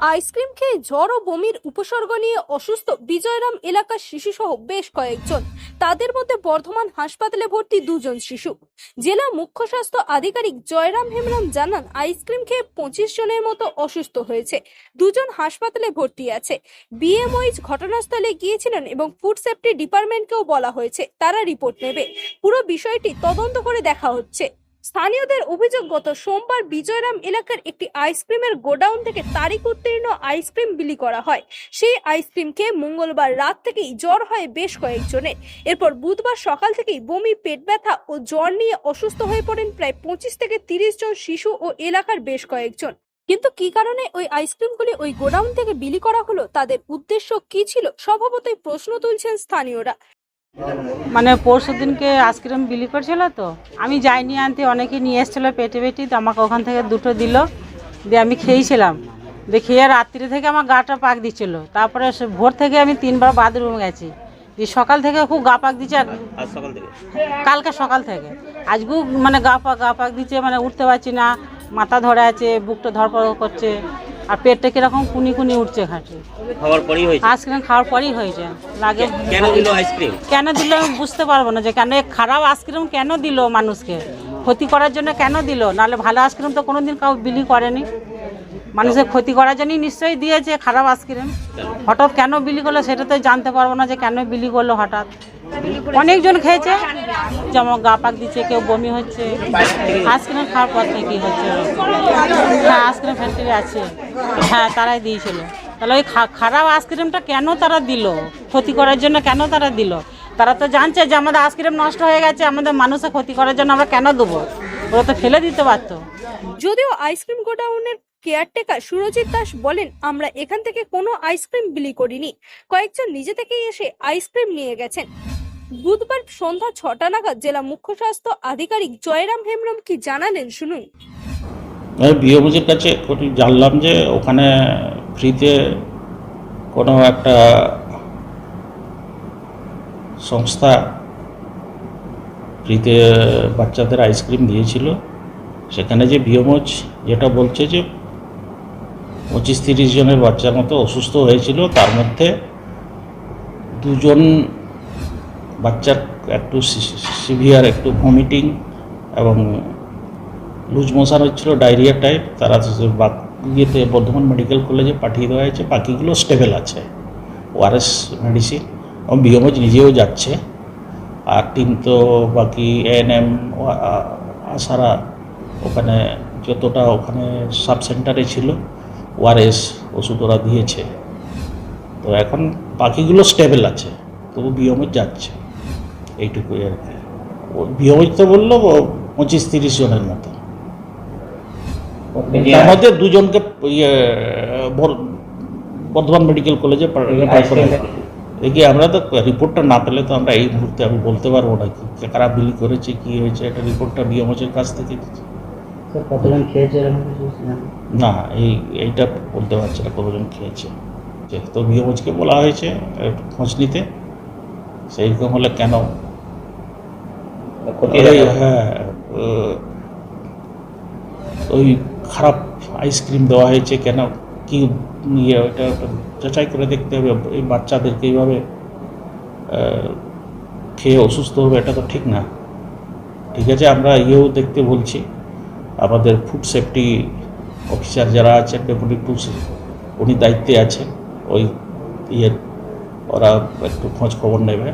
Ice cream খেয়ে জ্বর ও বমির উপসর্গ নিয়ে অসুস্থ বিজয়রাম এলাকার শিশুসহ বেশ কয়েকজন। তাদের মধ্যে বর্ধমান হাসপাতালে ভর্তি দুজন শিশু। জেলা মুখ্য স্বাস্থ্য আধিকারিক জয়রাম হেমরাম জানান, আইসক্রিম খেয়ে পঁচিশ জনের মতো অসুস্থ হয়েছে। দুজন হাসপাতালে ভর্তি আছে। বিএমওইচ ঘটনাস্থলে গিয়েছিলেন এবং ফুড সেফটি ডিপার্টমেন্টকেও বলা হয়েছে। তারা রিপোর্ট নেবে। পুরো বিষয়টি তদন্ত করে দেখা হচ্ছে। স্থানীয়দের অভিযোগ, গত সোমবার বিজয়রাম এলাকার একটি আইসক্রিমের গোডাউন থেকে তারিখ উত্তীর্ণ আইসক্রিম বিলি করা হয়। সেই আইসক্রিম খেয়ে মঙ্গলবার রাত থেকেই জ্বর হয় বেশ কয়েকজনের। এরপর বুধবার সকাল থেকেই বমি, পেট ব্যথা ও জ্বর নিয়ে অসুস্থ হয়ে পড়েন প্রায় পঁচিশ থেকে তিরিশ জন শিশু ও এলাকার বেশ কয়েকজন। কিন্তু কি কারণে ওই আইসক্রিমগুলি ওই গোডাউন থেকে বিলি করা হলো? তাদের উদ্দেশ্য কি ছিল? স্বভাবতই প্রশ্ন তুলছেন স্থানীয়রা। মানে পরশু দিনকে আইসক্রিম বিলি করছিল তো। আমি যাইনি আনতে অনেকে নিয়ে এসেছিল পেটে পেটি তো আমাকে ওখান থেকে দুটো দিল দিয়ে আমি খেয়েছিলাম। দিয়ে খেয়ে রাত্রি থেকে আমার গাটা পাক দিচ্ছিল। তারপরে ভোর থেকে আমি তিনবার বাথরুম গেছি। দিয়ে সকাল থেকে খুব গা পাক দিচ্ছে কালকে সকাল থেকে। আজকেও মানে গা পাক গা পাক দিচ্ছে মানে উঠতে পারছি না মাথা ধরে আছে বুকটা ধরপড় করছে। আর পেটটা কীরকম কুনি কুনি উঠছে পরই হয়েছে? আইসক্রিম খাওয়ার পরই হয়েছে। লাগে কেন দিল আইসক্রিম? কেন দিল আমি বুঝতে পারব না যে কেন এই খারাপ আইসক্রিম কেন দিল মানুষকে? ক্ষতি করার জন্য কেন দিল? নাহলে ভালো আইসক্রিম তো কোনোদিন কাউ বিলি করেনি। মানুষের ক্ষতি করার জন্যই নিশ্চয়ই দিয়েছে, খারাপ আইসক্রিম। হঠাৎ কেন বিলি করল সেটা তো জানতে পারব না যে কেন বিলি করল হঠাৎ। অনেকজন খেয়েছে, যেমন গা পাক দিচ্ছে, কেউ বমি হচ্ছে, আইসক্রিম খাওয়ার পর থেকেই হচ্ছে? হ্যাঁ আইসক্রিম ফ্যাক্টরি আছে। হ্যাঁ তারাই দিয়েছিল। তাহলে ওই খারাপ আইসক্রিমটা কেন তারা দিল? ক্ষতি করার জন্য কেন তারা দিল? তারা তো জানছে যে আমাদের আইসক্রিম নষ্ট হয়ে গেছে, আমাদের মানুষের ক্ষতি করার জন্য আমরা কেন দেবো? ওরা তো ফেলে দিতে পারতো। যদিও আইসক্রিম গোডাউনের কেয়ারটেকার সুরজিৎ দাস বলেন, আমরা এখান থেকে কোনো আইসক্রিম বিলি করিনি। কয়েকজন নিজে থেকেই এসে আইসক্রিম নিয়ে গেছেন। বুধবার সন্ধ্যা ছটা নাগাদ জেলা মুখ্য স্বাস্থ্য আধিকারিক জয়রাম হেমরম কি জানালেন শুনুন। আমি বিওমুজির কাছে জানলাম যে ওখানে ফ্রিতে কোনো একটা সংস্থা ফ্রিতে বাচ্চাদের আইসক্রিম দিয়েছিল। সেখানে যে বিওমোজ যেটা বলছে যে পঁচিশ তিরিশ জনের বাচ্চার মতো অসুস্থ হয়েছিল, তার মধ্যে দুজন বাচ্চার একটু সিভিয়ার একটু ভমিটিং এবং লুজ মোশন হচ্ছিল, ডায়রিয়া টাইপ, তারা ইয়েতে বর্ধমান মেডিকেল কলেজে পাঠিয়ে দেওয়া হয়েছে, বাকিগুলো স্টেবেল আছে। ওআরএস মেডিসিন এবং বিএমওজ নিজেও যাচ্ছে। আর টিম তো বাকি এএনএম আসারা ওখানে যতটা ওখানে সাব সেন্টারে ছিল ওআরএস ওষুধ ওরা দিয়েছে। তো এখন পাখিগুলো স্টেবল আছে তবু বিএমওজ যাচ্ছে। এইটুকুই আর কি। বিএমওজ তো বলল পঁচিশ তিরিশ জনের মতো। তার মধ্যে দুজনকে ইয়ে বর্ধমান মেডিকেল কলেজে দেখি আমরা তো রিপোর্টটা না পেলে তো আমরা এই মুহূর্তে আমি বলতে পারব না কি কারা বিলি করেছে কি হয়েছে এটা রিপোর্টটা বিএমএসের কাছ থেকে কতজন খেয়েছে? না এই এইটা বলতে পারছি না কতজন খেয়েছে। যেহেতু বিএমএসকে বলা হয়েছে খোঁজ নিতে সেইরকম হলে কেন? হ্যাঁ ওই খারাপ আইসক্রিম দেওয়া হয়েছে কেন? কি ওটা ওটা যাচাই করে দেখতে হবে এই বাচ্চাদেরকে এইভাবে খেয়ে অসুস্থ হবে এটা তো ঠিক না। ঠিক আছে আমরা ইয়েও দেখতে বলছি। আমাদের ফুড সেফটি অফিসার যারা আছেন ডেপুটি টুসি উনি দায়িত্বে আছেন। ওই ইয়ের, ওরা একটু খোঁজ খবর নেবে।